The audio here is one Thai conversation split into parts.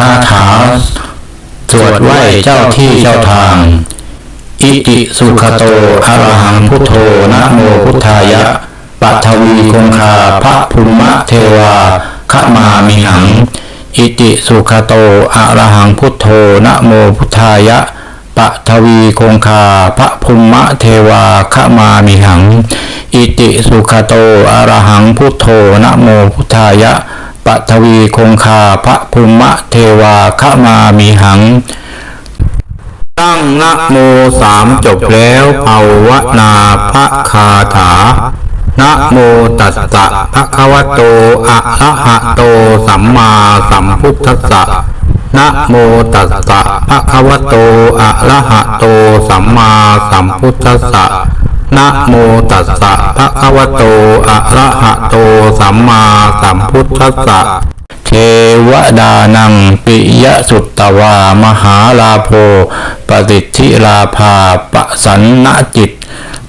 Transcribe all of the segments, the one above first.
คาถา สวดไหว้เจ้าที่เจ้าทาง อิติสุขโตอะระหังพุทโธนะโมพุทธายะปัทวีคงคาพระภูมะเทวาขมามิหัง อิติสุขโตอะระหังพุทโธนะโมพุทธายะปัทวีคงคาพระภูมะเทวาขมามิหัง อิติสุขโตอะระหังพุทโธนะโมพุทธายะ ปัทวีคงคาพระภูมะเทวาขมามิหัง ตั้งนะโมสามจบแล้วเอาวนาพระคาถานะโมตัสสะภะคะวะโต อะระหะโต สัมมาสัมพุทธัสสะนะโมตัสสะภะคะวะโต อะระหะโต สัมมาสัมพุทธัสสะ นะโมตัสสะภะคะวะโต อะระหะโต สัมมาสัมพุทธัสสะเทวดานังปิยสุตตวามหาลาโภปฏิทิลาภาปสันนจิต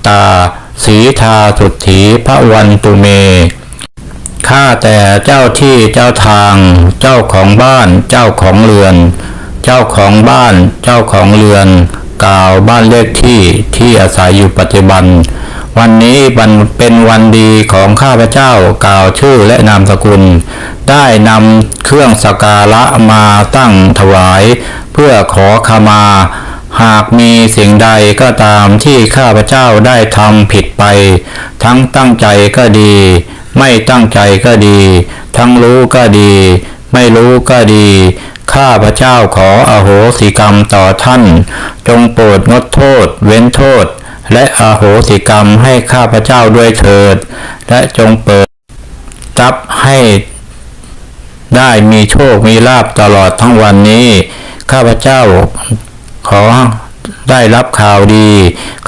ตาสีทาสุทธีพระวันตุเมข้าแต่เจ้าที่เจ้าทาง เจ้าของบ้าน เจ้าของเรือน เจ้าของบ้าน เจ้าของเรือน กล่าวบ้านเลขที่ที่อาศัยอยู่ปัจจุบัน วันนี้มันเป็นวันดีของข้าพเจ้ากล่าวชื่อและนามสกุล ได้นำเครื่องสกการะมาตั้งถวาย เพื่อขอขมา หากมีสิ่งใดก็ตามที่ข้าพเจ้าได้ทำผิดไป ทั้งตั้งใจก็ดี ไม่ตั้งใจก็ดี ทั้งรู้ก็ดี ไม่รู้ก็ดี ข้าพระเจ้าขออโหสิกรรมต่อท่าน จงโปรดงดโทษ เว้นโทษ และอโหสิกรรมให้ข้าพระเจ้าด้วยเถิด และจงเปิดทรัพย์ให้ได้มีโชคมีลาบตลอดทั้งวันนี้ ข้าพเจ้าขอได้รับข่าวดี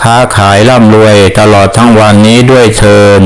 ค้าขายร่ำรวยตลอดทั้งวันนี้ด้วยเชิญ